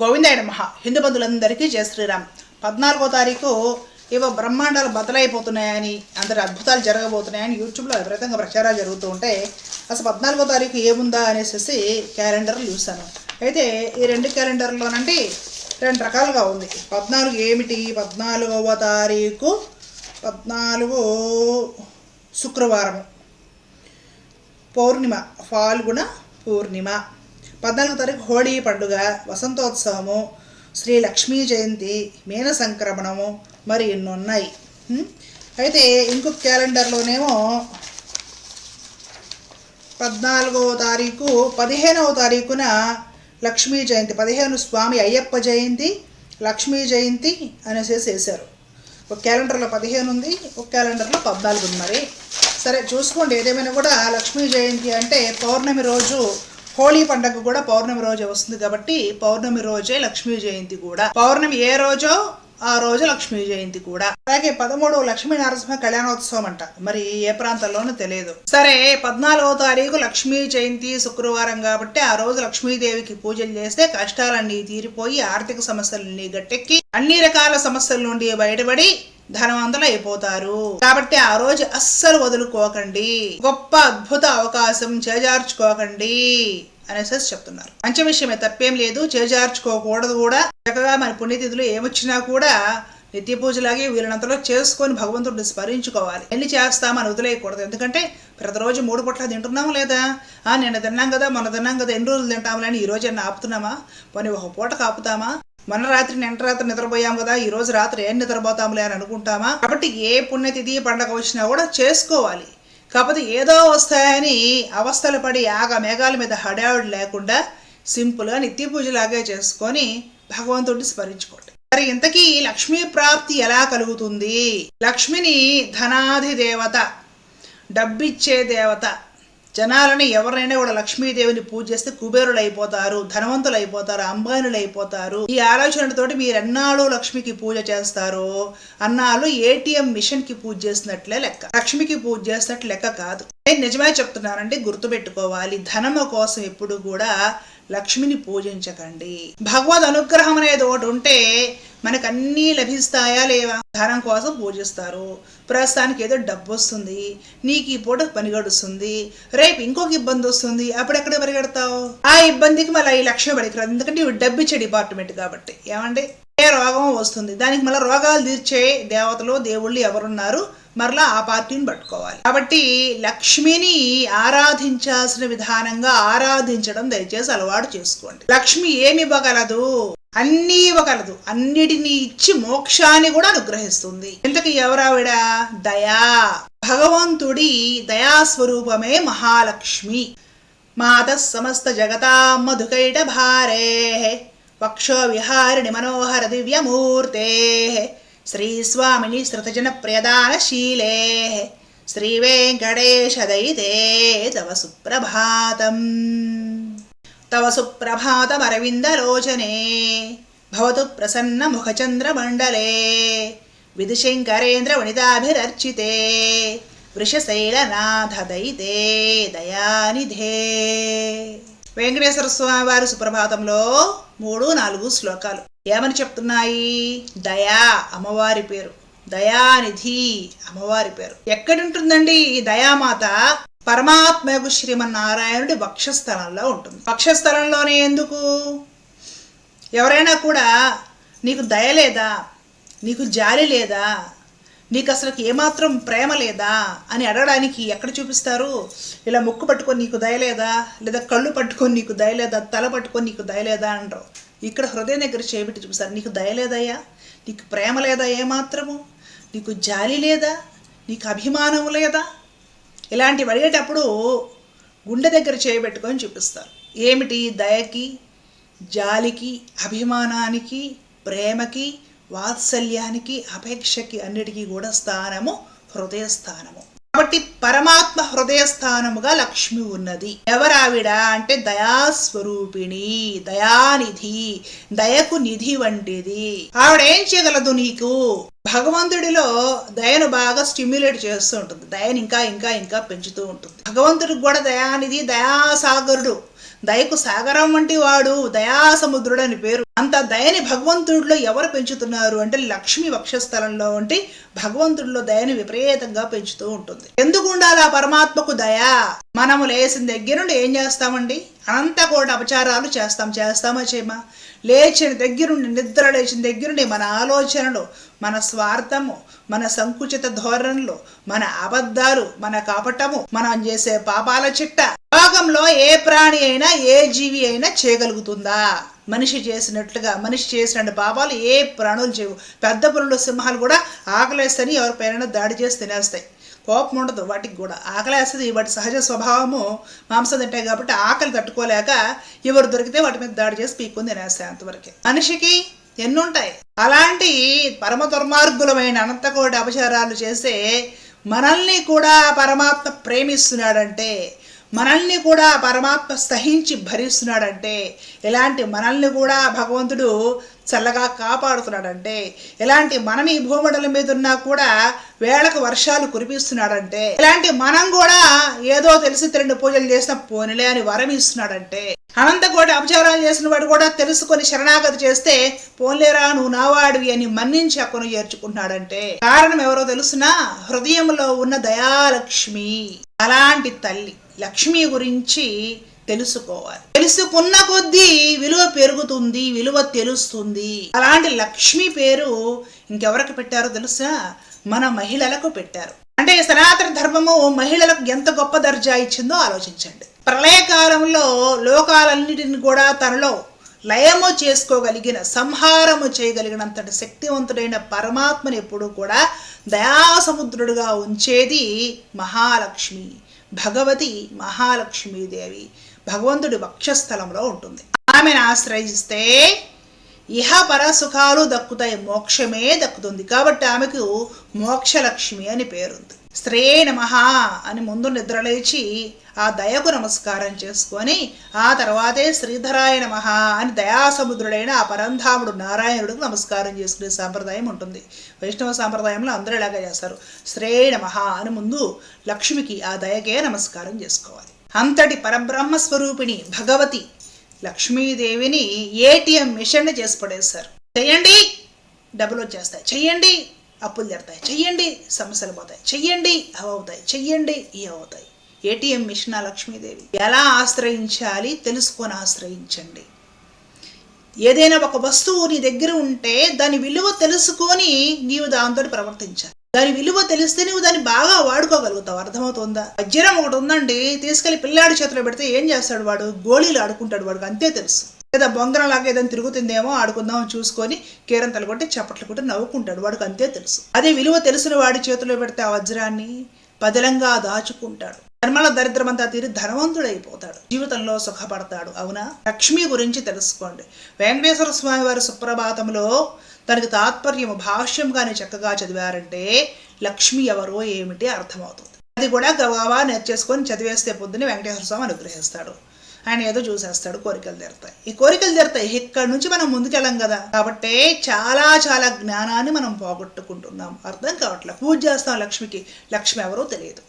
గోవిందాయ నమః. హిందూ బంధువులందరికీ జయ శ్రీరామ్. పద్నాలుగో తారీఖు ఏవో బ్రహ్మాండాలు బదలైపోతున్నాయని అందరి అద్భుతాలు జరగబోతున్నాయని యూట్యూబ్లో విపరీతంగా ప్రచారాలు జరుగుతూ ఉంటే అసలు పద్నాలుగో తారీఖు ఏముందా అనేసి క్యాలెండర్లు చూశాను. అయితే ఈ రెండు క్యాలెండర్లోనండి రెండు రకాలుగా ఉంది. పద్నాలుగు ఏమిటి? పద్నాలుగవ తారీఖు పద్నాలుగు శుక్రవారము. పౌర్ణిమ ఫాల్గుణ పూర్ణిమ. పద్నాలుగో తారీఖు హోళీ పండుగ వసంతోత్సవము శ్రీ లక్ష్మీ జయంతి మీన సంక్రమణము మరి ఎన్ని ఉన్నాయి అయితే ఇంకొక క్యాలెండర్లోనేమో పద్నాలుగవ తారీఖు పదిహేనవ తారీఖున లక్ష్మీ జయంతి పదిహేను స్వామి అయ్యప్ప జయంతి లక్ష్మీ జయంతి అనేసి వేశారు. ఒక క్యాలెండర్లో పదిహేను ఉంది ఒక క్యాలెండర్లో పద్నాలుగు ఉంది మరి. సరే చూసుకోండి ఏదేమైనా కూడా లక్ష్మీ జయంతి అంటే పౌర్ణమి రోజు హోళీ పండగ కూడా పౌర్ణమి రోజే వస్తుంది కాబట్టి పౌర్ణమి రోజే లక్ష్మీ జయంతి కూడా. పౌర్ణమి ఏ రోజో ఆ రోజు లక్ష్మీ జయంతి కూడా. అలాగే పదమూడు లక్ష్మీ నరసింహ కళ్యాణోత్సవం అంట. మరి ఏ ప్రాంతంలోనూ తెలియదు. సరే పద్నాలుగో తారీఖు లక్ష్మీ జయంతి శుక్రవారం కాబట్టి ఆ రోజు లక్ష్మీదేవికి పూజలు చేస్తే కష్టాలన్నీ తీరిపోయి ఆర్థిక సమస్యలన్నీ గట్టెక్కి అన్ని రకాల సమస్యల నుండి బయటపడి ధనవంతులు అయిపోతారు కాబట్టి ఆ రోజు అస్సలు వదులుకోకండి. గొప్ప అద్భుత అవకాశం చేజార్చుకోకండి అనేసి చెప్తున్నారు. మంచి విషయమే తప్పేం లేదు. చేజార్చుకోకూడదు కూడా. చక్కగా మన పుణ్యతిథులు ఏమొచ్చినా కూడా నిత్య పూజలాగే వీళ్ళనంతలో చేసుకొని భగవంతుడిని స్మరించుకోవాలి. ఎన్ని చేస్తామని వదిలేయకూడదు. ఎందుకంటే ప్రతిరోజు మూడు పొట్ల తింటున్నాము లేదా? నేను నిన్న తిన్నాం కదా మొన్న తిన్నాం కదా ఎన్ని రోజులు తింటాములే అని ఈ రోజు అన్న ఆపుతున్నామా? పోనీ ఒక పూట కాపుతామా మొన్న రాత్రి నిన్న రాత్రి నిద్రపోయాం కదా ఈ రోజు రాత్రి ఏం నిద్రపోతాంలే అని అనుకుంటామా? కాబట్టి ఏ పుణ్యతిథి పండగ వచ్చినా కూడా చేసుకోవాలి. కాకపోతే ఏదో వస్తాయని అవస్థలు పడి ఆగ మేఘాల మీద హడావుడి లేకుండా సింపుల్గా నిత్య పూజలాగే చేసుకొని భగవంతుడిని స్మరించుకోండి. మరి ఇంతకీ లక్ష్మీ ప్రాప్తి ఎలా కలుగుతుంది? లక్ష్మిని ధనాధి దేవత డబ్బిచ్చే దేవత జనాలని ఎవరైనా కూడా లక్ష్మీదేవిని పూజ చేస్తే కుబేరులు అయిపోతారు ధనవంతులు అయిపోతారు అంబానులు అయిపోతారు ఈ ఆలోచనతోటి మీరు ఎన్నాళ్ళు లక్ష్మికి పూజ చేస్తారు అన్నాళ్ళు ఏటీఎం మిషన్కి పూజ చేసినట్లే లెక్క. లక్ష్మికి పూజ చేసినట్లు లెక్క కాదు. నేను నిజమే చెప్తున్నానండి గుర్తుపెట్టుకోవాలి. ధనము కోసం ఎప్పుడు కూడా లక్ష్మిని పూజించకండి. భగవద్ అనుగ్రహం అనేది ఒకటి ఉంటే మనకు అన్నీ లభిస్తాయా లేవా? ధనం కోసం పూజిస్తారు. ప్రస్తుతానికి ఏదో డబ్బు వస్తుంది. నీకు ఈ పూట పని గడుస్తుంది. రేపు ఇంకొక ఇబ్బంది వస్తుంది. అప్పుడెక్కడ పరిగెడతావు? ఆ ఇబ్బందికి మళ్ళీ ఈ లక్ష్యం పడికరాదు. ఎందుకంటే ఇవి డబ్బు ఇచ్చే డిపార్ట్మెంట్ కాబట్టి. ఏమంటే ఏ రోగం వస్తుంది. దానికి మళ్ళీ రోగాలు తీర్చే దేవతలు దేవుళ్ళు ఎవరున్నారు? మరలా ఆ పార్టీని పట్టుకోవాలి. కాబట్టి లక్ష్మిని ఆరాధించాల్సిన విధానంగా ఆరాధించడం దయచేసి అలవాటు చేసుకోండి. లక్ష్మి ఏమి ఇవ్వగలదు? అన్నీ ఇవ్వగలదు. అన్నిటినీ ఇచ్చి మోక్షాన్ని కూడా అనుగ్రహిస్తుంది. ఇంతకు ఎవరావిడ దయా. భగవంతుడి దయాస్వరూపమే మహాలక్ష్మి. మాత సమస్త జగతా మధుకైట భారే. వక్షో విహారిణి మనోహర దివ్యమూర్తే. శ్రీస్వామిని శృతజన ప్రదానశీలే శ్రీ వెంకటేశ దయితే తవ సుప్రభాతం. తవ సుప్రభాతమరవిందలోచనే భవతు ప్రసన్న ముఖచంద్రమండలే విధిశంకరేంద్ర వనితాభిరర్చితే వృషశైలనాథ దయితే దయానిధే. వెంకటేశ్వర స్వామి వారి సుప్రభాతంలో మూడు నాలుగు శ్లోకాలు. ఏమని చెప్తున్నాయి? దయా అమ్మవారి పేరు. దయానిధి అమ్మవారి పేరు. ఎక్కడుంటుందండి ఈ దయామాత? పరమాత్మకు శ్రీమన్నారాయణుడి వక్షస్థలంలో ఉంటుంది. వక్షస్థలంలోనే ఎందుకు? ఎవరైనా కూడా నీకు దయ లేదా? నీకు జాలి లేదా? నీకు అసలు ఏమాత్రం ప్రేమ లేదా? అని అడగడానికి ఎక్కడ చూపిస్తారు? ఇలా ముక్కు పట్టుకొని నీకు దయ లేదా? లేదా కళ్ళు పట్టుకొని నీకు దయ లేదా? తల పట్టుకొని నీకు దయ లేదా అంటారు. ఇక్కడ హృదయం దగ్గర చేపెట్టి చూపిస్తారు. నీకు దయ లేదయ్యా? నీకు ప్రేమ లేదా ఏమాత్రము? నీకు జాలి లేదా? నీకు అభిమానం లేదా? ఇలాంటివి అడిగేటప్పుడు గుండె దగ్గర చేయబెట్టుకొని చూపిస్తారు. ఏమిటి? దయకి జాలికి అభిమానానికి ప్రేమకి వాత్సల్యానికి అపేక్షకి అన్నిటికీ కూడా స్థానము హృదయస్థానము. కాబట్టి పరమాత్మ హృదయస్థానముగా లక్ష్మి ఉన్నది. ఎవరావిడ అంటే దయాస్వరూపిణి దయానిధి దయకు నిధి వంటిది. ఆవిడ ఏం చేయగలదు నీకు? భగవంతుడిలో దయను బాగా స్టిమ్యులేట్ చేస్తూ ఉంటుంది. దయని ఇంకా ఇంకా ఇంకా పెంచుతూ ఉంటుంది. భగవంతుడికి కూడా దయానిధి దయాసాగరుడు. దయకు సాగరం వంటి వాడు దయాసముద్రుడు అని పేరు. అంత దయని భగవంతుడిలో ఎవరు పెంచుతున్నారు అంటే లక్ష్మి వక్షస్థలంలో ఉంటే భగవంతుడిలో దయని విపరీతంగా పెంచుతూ ఉంటుంది. ఎందుకు ఉండాలి ఆ పరమాత్మకు దయ? మనము లేచిన దగ్గర నుండి ఏం చేస్తామండి? అనంత కోటి అపచారాలు చేస్తాం. చేస్తామా చేయమా? లేచిన దగ్గరుండి నిద్ర లేచిన దగ్గరుండి మన ఆలోచనలు మన స్వార్థము మన సంకుచిత ధోరణులు మన అబద్ధాలు మన కాపటము మనం చేసే పాపాల చిట్ట లోకంలో ఏ ప్రాణి అయినా ఏ జీవి అయినా చేయగలుగుతుందా? మనిషి చేసినట్లుగా మనిషి చేసిన పాపాలు ఏ ప్రాణులు చేయవు. పెద్ద పులులు సింహాలు కూడా ఆకలేస్తని ఎవరిపైన దాడి చేసి తినేస్తాయి. కోపం ఉండదు వాటికి కూడా. ఆకలేస్తుంది వాటి సహజ స్వభావము మాంసం తింటాయి కాబట్టి ఆకలి తట్టుకోలేక ఎవరు దొరికితే వాటి మీద దాడి చేసి పీక్కొని తినేస్తాయి అంతవరకే. మనిషికి ఎన్నుంటాయి అలాంటి పరమ దుర్మార్గులమైన అనంతకోటి అపచారాలు చేసే మనల్ని కూడా పరమాత్మ ప్రేమిస్తున్నాడంటే మనల్ని కూడా పరమాత్మ సహించి భరిస్తున్నాడంటే ఇలాంటి మనల్ని కూడా భగవంతుడు చల్లగా కాపాడుతున్నాడంటే ఇలాంటి మనం ఈ భూమండలం మీద ఉన్నా కూడా వేళకు వర్షాలు కురిపిస్తున్నాడంటే ఇలాంటి మనం కూడా ఏదో తెలిసి రెండు పూజలు చేసిన పోనిలే అని వరం ఇస్తున్నాడంటే అనంతకోటి అపచారాలు చేసిన వాడు కూడా తెలుసుకొని శరణాగతి చేస్తే పోన్లేరా నువ్వు నావాడివి అని మన్నించి అక్కను చేర్చుకుంటున్నాడంటే కారణం ఎవరో తెలుసునా? హృదయంలో ఉన్న దయాలక్ష్మి అలాంటి తల్లి. లక్ష్మి గురించి తెలుసుకోవాలి. తెలుసుకున్న కొద్దీ విలువ పెరుగుతుంది విలువ తెలుస్తుంది. అలాంటి లక్ష్మి పేరు ఇంకెవరికి పెట్టారో తెలుసా? మన మహిళలకు పెట్టారు. అంటే సనాతన ధర్మము మహిళలకు ఎంత గొప్ప దర్జా ఇచ్చిందో ఆలోచించండి. ప్రళయకాలంలో లోకాలన్నిటిని కూడా తనలో లయము చేసుకోగలిగిన సంహారము చేయగలిగినంతటి శక్తివంతుడైన పరమాత్మని ఎప్పుడు కూడా దయాసముద్రుడుగా ఉంచేది మహాలక్ష్మి. భగవతి మహాలక్ష్మీదేవి భగవంతుడి వక్షస్థలంలో ఉంటుంది. ఆమెను ఆశ్రయిస్తే ఇహ పర సుఖాలు దక్కుతాయి మోక్షమే దక్కుతుంది. కాబట్టి ఆమెకు మోక్షలక్ష్మి అని పేరుంది. శ్రే నమ అని ముందు నిద్రలేచి ఆ దయకు నమస్కారం చేసుకొని ఆ తర్వాతే శ్రీధరాయ నమ అని దయాసముద్రుడైన ఆ పరంధాముడు నారాయణుడికి నమస్కారం చేసుకునే సాంప్రదాయం ఉంటుంది. వైష్ణవ సాంప్రదాయంలో అందరూ ఇలాగే చేస్తారు. శ్రే నమ అని ముందు లక్ష్మికి ఆ దయకే నమస్కారం చేసుకోవాలి. అంతటి పరబ్రహ్మ స్వరూపిణి భగవతి లక్ష్మీదేవిని ఏటీఎం మిషన్ చేసి పడేశారు. చెయ్యండి డబ్బులు వచ్చేస్తాయి. చెయ్యండి అప్పులు జరుగుతాయి చెయ్యండి సమస్యలు పోతాయి. చెయ్యండి అవి అవుతాయి. చెయ్యండి ఇవి అవుతాయి. ATM machine Lakshmidevi. ఎలా ఆశ్రయించాలి తెలుసుకొని ఆశ్రయించండి. ఏదైనా ఒక వస్తువు నీ దగ్గర ఉంటే దాని విలువ తెలుసుకొని నీవు దాంతో ప్రవర్తించాలి. దాని విలువ తెలిస్తే నువ్వు దాన్ని బాగా వాడుకోగలుగుతావు. అర్థమవుతుందా? వజ్రం ఒకటి ఉందండి తీసుకెళ్ళి పిల్లాడి చేతిలో పెడితే ఏం చేస్తాడు వాడు? గోళీలు ఆడుకుంటాడు వాడికి అంతే తెలుసు. లేదా బొంగరం లాగా ఏదైనా తిరుగుతుందేమో ఆడుకుందాం చూసుకొని కేరంతలు కొట్టి చప్పట్లు కొట్టి నవ్వుకుంటాడు. వాడికి అంతే తెలుసు. అదే విలువ తెలిసిన వాడి చేతిలో పెడితే ఆ వజ్రాన్ని పదిలంగా దాచుకుంటాడు. ధర్మల దరిద్రమంతా తీరి ధనవంతుడైపోతాడు. జీవితంలో సుఖపడతాడు. అవునా? లక్ష్మి గురించి తెలుసుకోండి. వెంకటేశ్వర స్వామి వారి సుప్రభాతంలో దానికి తాత్పర్యము భాష్యంగానే చక్కగా చదివారంటే లక్ష్మి ఎవరో ఏమిటి అర్థమవుతుంది. అది కూడా గవావా నేర్చేసుకొని చదివేస్తే పొద్దున్న వెంకటేశ్వర స్వామి అనుగ్రహిస్తాడు. ఆయన ఏదో చూసేస్తాడు కోరికలు తీరుతాయి. ఈ కోరికలు తీరుతాయి. ఇక్కడ నుంచి మనం ముందుకెళ్ళం కదా. కాబట్టి చాలా చాలా జ్ఞానాన్ని మనం పోగొట్టుకుంటున్నాం. అర్థం కావట్లేదు పూజ చేస్తాం లక్ష్మికి. లక్ష్మి ఎవరో తెలియదు.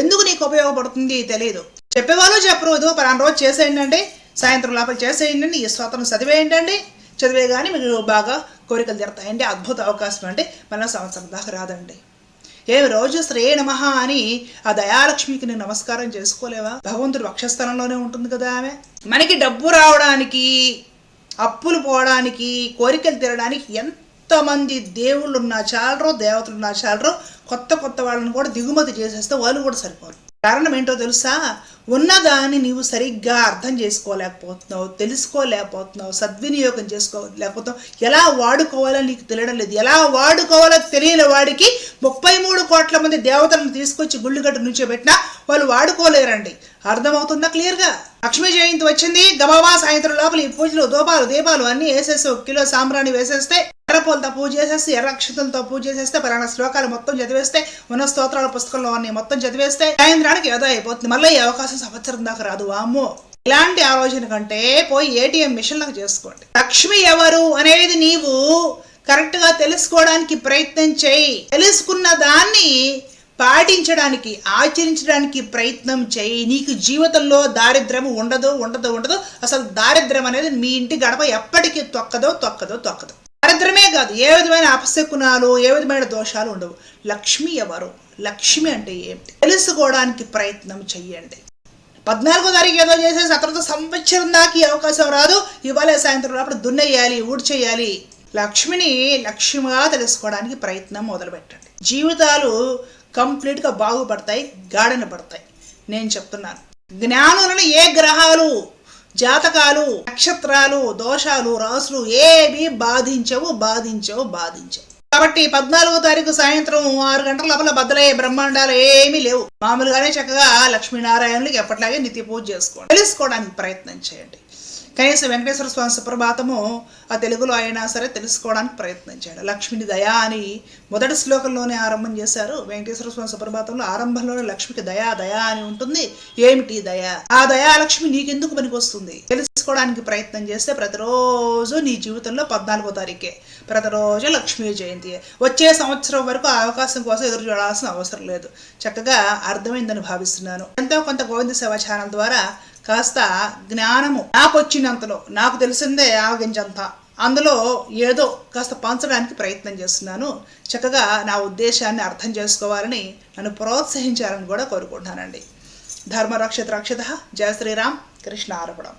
ఎందుకు నీకు ఉపయోగపడుతుంది తెలియదు చెప్పేవాళ్ళు చెప్పరు. ఇదో పలానా రోజు చేసేయండి సాయంత్రం లోపల చేసేయండి ఈ స్తోత్రం చదివేయండి అండి చదివే కానీ మీకు బాగా కోరికలు తీరుతాయండి. అద్భుత అవకాశం అంటే మళ్ళీ సంవత్సరం దాకా రాదండి. ఏమి రోజు శ్రీ నమ అని ఆ దయాలక్ష్మికి నేను నమస్కారం చేసుకోలేవా? భగవంతుడు వక్షస్థలంలోనే ఉంటుంది కదా ఆమె. మనకి డబ్బు రావడానికి అప్పులు పోవడానికి కోరికలు తీరడానికి ఎంతమంది దేవుళ్ళు ఉన్నా చాలరో దేవతలు ఉన్నా చాలరో కొత్త కొత్త వాళ్ళని కూడా దిగుమతి చేసేస్తే వాళ్ళు కూడా సరిపోరు. కారణం ఏంటో తెలుసా? ఉన్నదాన్ని నీవు సరిగ్గా అర్థం చేసుకోలేకపోతున్నావు తెలుసుకోలేకపోతున్నావు సద్వినియోగం చేసుకోలేకపోతున్నావు. ఎలా వాడుకోవాలో నీకు తెలియడం లేదు. ఎలా వాడుకోవాలో తెలియని వాడికి ముప్పై మూడు కోట్ల మంది దేవతలను తీసుకొచ్చి గుళ్ళుగట్టు నుంచి పెట్టినా వాళ్ళు వాడుకోలేరండి. అర్థమవుతుందా క్లియర్గా? లక్ష్మీ జయంతి వచ్చింది. గబాబా సాయంత్రం లోపల ఈ పూజలు దూపాలు దీపాలు అన్నీ వేసేసి ఒక కిలో సాంబ్రాణి వేసేస్తే ఎర్రపూలతో పూజ చేసేసి ఎర్ర అక్షతలతో పూజ చేసేస్తే పలానా శ్లోకాలు మొత్తం చదివేస్తే ఉన్న స్తోత్రాల పుస్తకంలో అన్ని మొత్తం చదివేస్తే సాయంత్రానికి ఏదో అయిపోతుంది. మళ్ళీ ఈ అవకాశం సంవత్సరం దాకా రాదు వామ్మో. ఇలాంటి ఆలోచన కంటే పోయి ఏటీఎం మిషన్లకు చేసుకోండి. లక్ష్మి ఎవరు అనేది నీవు కరెక్ట్గా తెలుసుకోవడానికి ప్రయత్నం చేయి. తెలుసుకున్న దాన్ని పాటించడానికి ఆచరించడానికి ప్రయత్నం చేయి. నీకు జీవితంలో దారిద్ర్యం ఉండదు ఉండదు ఉండదు. అసలు దారిద్ర్యం అనేది మీ ఇంటి గడప ఎప్పటికీ తొక్కదో తొక్కదో తొక్కదు. దారిద్రమే కాదు. ఏ విధమైన అపశకునాలు ఏ విధమైన దోషాలు ఉండవు. లక్ష్మి ఎవరు? లక్ష్మి అంటే ఏమిటి? తెలుసుకోవడానికి ప్రయత్నం చెయ్యండి. పద్నాలుగో తారీఖు ఏదో చేసేసి ఆ తర్వాత సంవత్సరం దాకా ఈ అవకాశం రాదు. ఇవాళ సాయంత్రం అప్పుడు దున్నేయాలి ఊడ్చేయాలి. లక్ష్మిని లక్ష్మిగా తెలుసుకోవడానికి ప్రయత్నం మొదలుపెట్టండి. జీవితాలు కంప్లీట్గా బాగుపడతాయి గాడిన పడతాయి. నేను చెప్తున్నాను. జ్ఞానులను ఏ గ్రహాలు జాతకాలు నక్షత్రాలు దోషాలు రాసులు ఏవి బాధించవు బాధించవు బాధించవు. కాబట్టి పద్నాలుగో తారీఖు సాయంత్రం ఆరు గంటల లోపల బద్దలయ్యే బ్రహ్మాండాలు ఏమీ లేవు. మామూలుగానే చక్కగా లక్ష్మీనారాయణులకి ఎప్పటిలాగే నిత్య పూజ చేసుకోండి. తెలుసుకోవడానికి ప్రయత్నం చేయండి. కనీసం వెంకటేశ్వర స్వామి సుప్రభాతము ఆ తెలుగులో అయినా సరే తెలుసుకోవడానికి ప్రయత్నించాడు లక్ష్మిని దయా అని మొదటి శ్లోకంలోనే ఆరంభం చేశారు. వెంకటేశ్వర స్వామి సుప్రభాతంలో ఆరంభంలోనే లక్ష్మికి దయా దయా అని ఉంటుంది. ఏమిటి దయ? ఆ దయా లక్ష్మి నీకెందుకు పనికి వస్తుంది చేసుకోవడానికి ప్రయత్నం చేస్తే ప్రతిరోజు నీ జీవితంలో పద్నాలుగో తారీఖే. ప్రతిరోజు లక్ష్మీ జయంతి. వచ్చే సంవత్సరం వరకు ఆ అవకాశం కోసం ఎదురు చూడాల్సిన అవసరం లేదు. చక్కగా అర్థమైందని భావిస్తున్నాను. ఎంతో కొంత గోవింద సేవ ఛానల్ ద్వారా కాస్త జ్ఞానము నాకు వచ్చినంతలో నాకు తెలిసిందే ఆవగించంత అందులో ఏదో కాస్త పంచడానికి ప్రయత్నం చేస్తున్నాను. చక్కగా నా ఉద్దేశాన్ని అర్థం చేసుకోవాలని నన్ను ప్రోత్సహించాలని కూడా కోరుకుంటున్నానండి. ధర్మరక్షత రక్షత జయ శ్రీరామ్. కృష్ణ ఆరపడం